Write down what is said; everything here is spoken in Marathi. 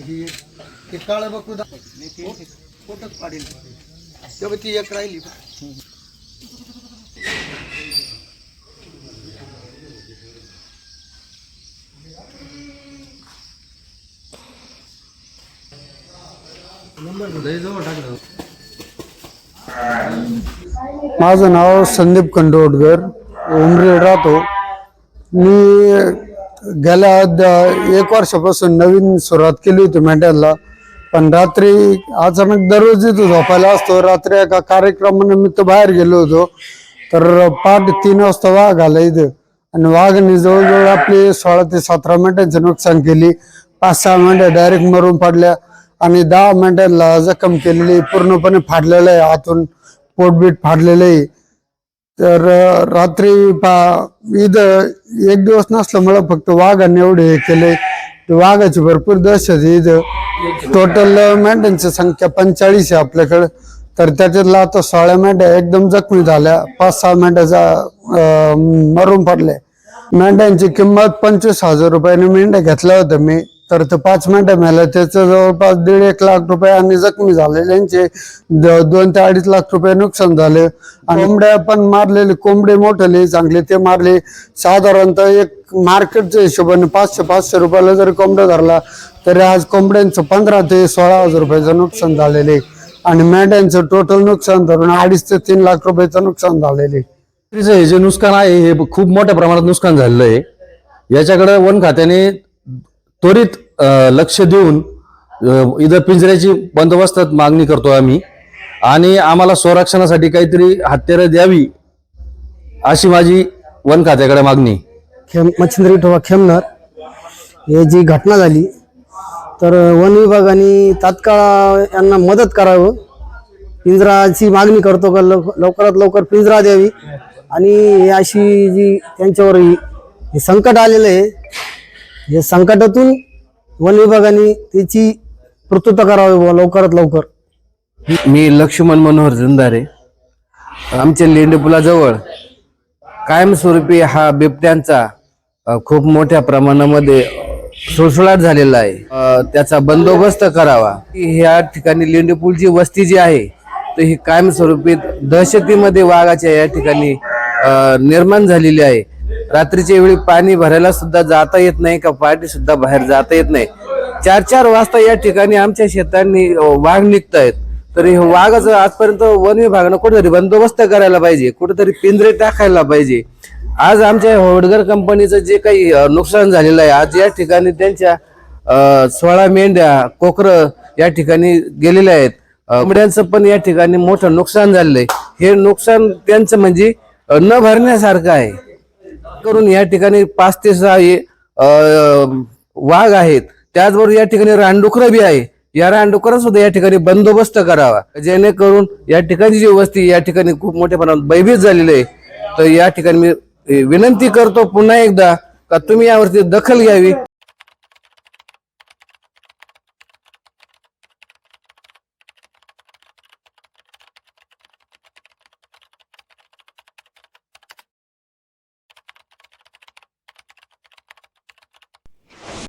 ही ते काळं बघू दा फोटोच पाडेल तेव्हा ती एक राहिली माझं नाव संदीप कंडोडकर उमरे राहतो. मी गेल्या द- एक वर्षापासून नवीन सुरुवात केली होती मेंढ्यांना पण रात्री अचानक दररोज इथं झोपायला असतो. रात्री एका कार्यक्रमानिमित्त बाहेर गेलो होतो. तर पाठ तीन वाजता वाघ आला इथं. आणि वाघाने जवळजवळ आपली सोळा ते सतरा मिनिटांचे नुकसान केली. पाच सहा मिनिटं डायरेक्ट मरून पडल्या. आणि दहा मिनिटांना जखम केलेली पूर्णपणे फाडलेलं आहे आतून पोटबीट फाडलेलं आहे. तर रात्री पा इथं एक दिवस नसल्यामुळं फक्त वाघाने एवढे हे केले. वाघाची भरपूर दहशत आहे इथं. टोटल मेंढ्यांची संख्या पंचेचाळीस आहे आपल्याकडं. तर त्याच्यातला आता सोळा मेंढ्या एकदम जखमी झाल्या. पाच सहा मेंढ्याचा मरून पडल्या. मेंढ्यांची किंमत पंचवीस हजार रुपयाने मेंढ्या घेतल्या होत्या मी. तर ते पाच मेंढ्या मेल्या त्याचं जवळपास दीड एक लाख रुपये आणि जखमी झालेल्यांचे द- दोन ते अडीच लाख रुपये नुकसान झाले. आणि कोंबड्या पण मारलेले कोंबडे मोठे चांगले ते मारले. साधारणतः एक मार्केटच्या हिशोबाने पाचशे पाचशे रुपयाला जर कोंबडा धरला तरी आज कोंबड्यांचं पंधरा ते सोळा हजार रुपयाचं नुकसान झालेले. आणि मेंढ्यांचं टोटल नुकसान धरून अडीच ते तीन लाख रुपयाचं नुकसान झालेले. हे जे नुकसान आहे हे खूप मोठ्या प्रमाणात नुकसान झालेलं आहे. याच्याकडे वन खात्याने त्वरित लक्ष देऊन इथं पिंजऱ्याची बंदोबस्तात मागणी करतो आम्ही. आणि आम्हाला संरक्षणासाठी काहीतरी हत्यारं द्यावी अशी माझी वन खात्याकडे मागणी. खेम मच्छिंद्र विठोबा खेमनर हे जी घटना झाली तर वन विभागाने तात्काळ यांना मदत करावं. पिंजराची मागणी करतो का लव- लवकरात लवकर पिंजरा द्यावी. आणि अशी जी त्यांच्यावर हे संकट आलेलं आहे या संकटातून वन विभागाने त्याची प्रतुता करावी बुवा लवकरात लवकर. मी लक्ष्मण मनोहर झुंदारे आमच्या लेंडेपुलाजवळ कायमस्वरूपी हा बिबट्यांचा खूप मोठ्या प्रमाणामध्ये सुळसुळाट झालेला आहे. त्याचा बंदोबस्त करावा. ह्या ठिकाणी लेंडेपूलची वस्ती जी आहे तर ही कायमस्वरूपी दहशतीमध्ये वाघाच्या या ठिकाणी निर्माण झालेली आहे. रात्रीच्या वेळी पाणी भरायला सुद्धा जाता येत नाही का? पाणी सुद्धा बाहेर जाता येत नाही. चार चार वाजता या ठिकाणी आमच्या शेतांनी वाघ निघत आहेत तर हे वाघाचं आजपर्यंत वन विभागानं कुठेतरी बंदोबस्त करायला पाहिजे. कुठेतरी पिंजरे टाकायला पाहिजे. आज आमच्या होडगर कंपनीचं जे काही नुकसान झालेलं आहे आज या ठिकाणी त्यांच्या सोळा मेंढ्या कोकर या ठिकाणी गेलेल्या आहेत. कोंबड्यांचं पण या ठिकाणी मोठं नुकसान झालेलं आहे. हे नुकसान त्यांचं म्हणजे न भरण्यासारखं आहे. करून या ठिकाणी पाच ते सहा वाघ आहेत. त्याचबरोबर या ठिकाणी रानडुकरं बी आहे. या रानडुकरा सुद्धा या ठिकाणी बंदोबस्त करावा. जेणेकरून या ठिकाणची जी वस्ती या ठिकाणी खूप मोठ्या प्रमाणात भयभीत झालेली आहे. तर या ठिकाणी मी विनंती करतो पुन्हा एकदा का तुम्ही यावरती दखल घ्यावी.